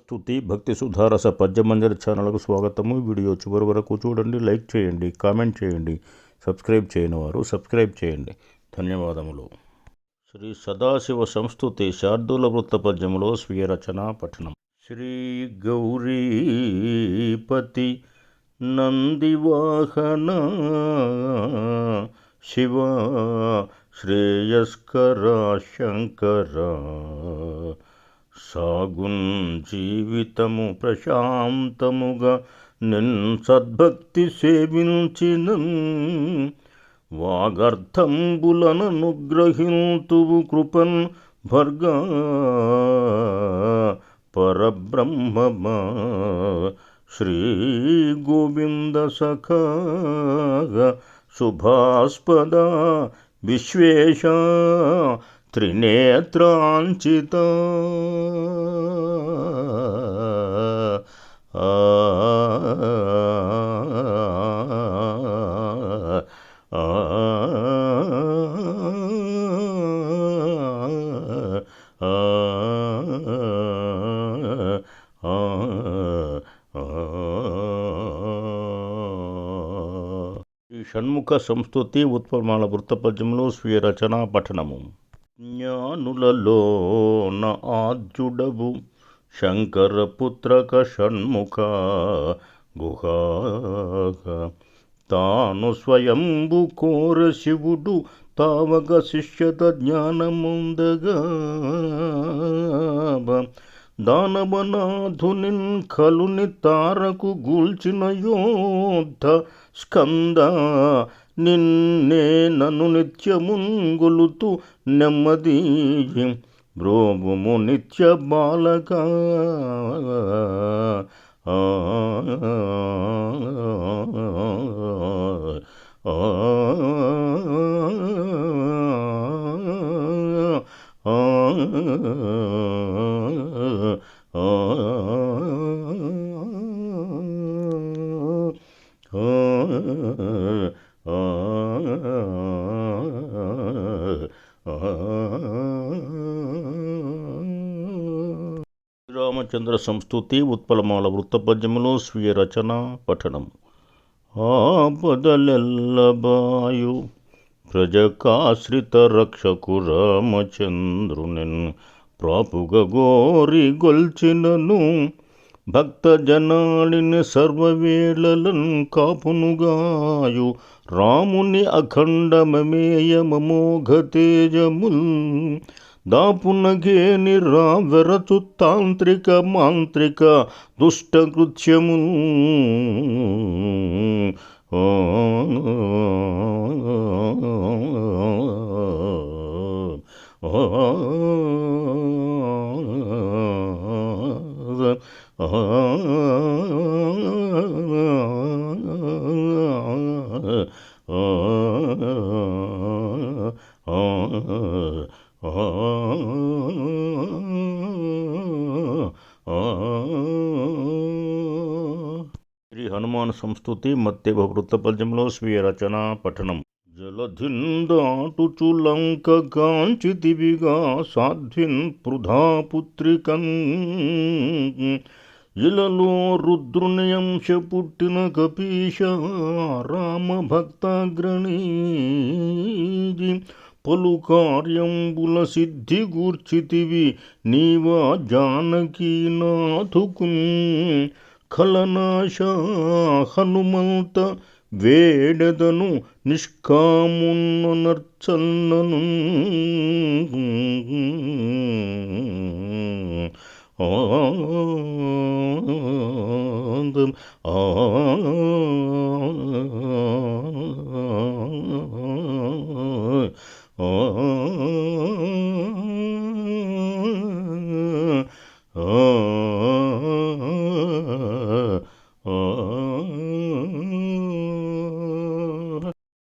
స్తుతి భక్తి సుధారస పద్యమంజరి ఛానల్కు స్వాగతము. వీడియో చివరి వరకు చూడండి లైక్ చేయండి కామెంట్ చేయండి సబ్స్క్రైబ్ చేయని వారు సబ్స్క్రైబ్ చేయండి. ధన్యవాదములు. శ్రీ సదాశివ సంస్థుతి శార్దూల వృత్త పద్యములో స్వీయ రచన పఠనం. శ్రీ గౌరీపతి నందివాహన శివ శ్రేయస్కర శంకర సాగున్ జీవితము ప్రశాంతముగా నిన్ సద్భక్తి సేవించిన వాగర్థంబులననుగ్రహింతువు కృపన్ భర్గా. పరబ్రహ్మమా శ్రీ గోవింద సఖ. శుభాస్పద విశ్వేశ త్రినేత్రాంచిత. ఆ. ఆ. ఈ షణ్ముఖ సంస్కృతి ఉత్పమాల వృత్తపద్యంలో స్వీయ రచనా పఠనము. జ్ఞానులలోన ఆద్యుడవు శంకరపుత్రక షణ్ముఖ గుహా తాను స్వయంబు కోర శివుడు తావగ శిష్యత జ్ఞానముందగా. దానవనాథునిన్ ఖలుని తారకు గూల్చిన యోధ స్కంద నిన్నే నన్ను నిత్యముంగులుతూ నెమ్మది బ్రోగుము నిత్య బాలక. ఆ శ్రీరామచంద్ర సంస్థుతి ఉత్పలమాల వృత్తపద్యములో స్వీయ రచన పఠనం. ఆపదలెల్లబాయు ప్రజకాశ్రిత రక్షకు రామచంద్రునిన్ ప్రాపుగ గోరి గొల్చినను భక్త జనాడిని సర్వవేళలన్ కాపునుగాయు రాముని అఖండమమేయమమోఘ తేజముల్ దాపునగేని రావెరచు తాంత్రిక మాంత్రిక దుష్టకృత్యము. ఓ హనుమాన్ సంస్థుతి మధ్య వృత్తపద్యంలో స్వీయ రచన పఠనం. జలధిందాటుచు కాంచితివిగా సాధ్విన్ పృథాపుత్రికన్ ఇలలో రుద్రునియంశ పుట్టిన కపీశ రామ భక్తాగ్రణీ పలు కార్యంబుల సిద్ధి గూర్చితివి నీవా జానకీనాథుకున్ ఖలనాశ హనుమంత వేడెదను నిష్కామున్నర్చన్నను ఆనందం ఆ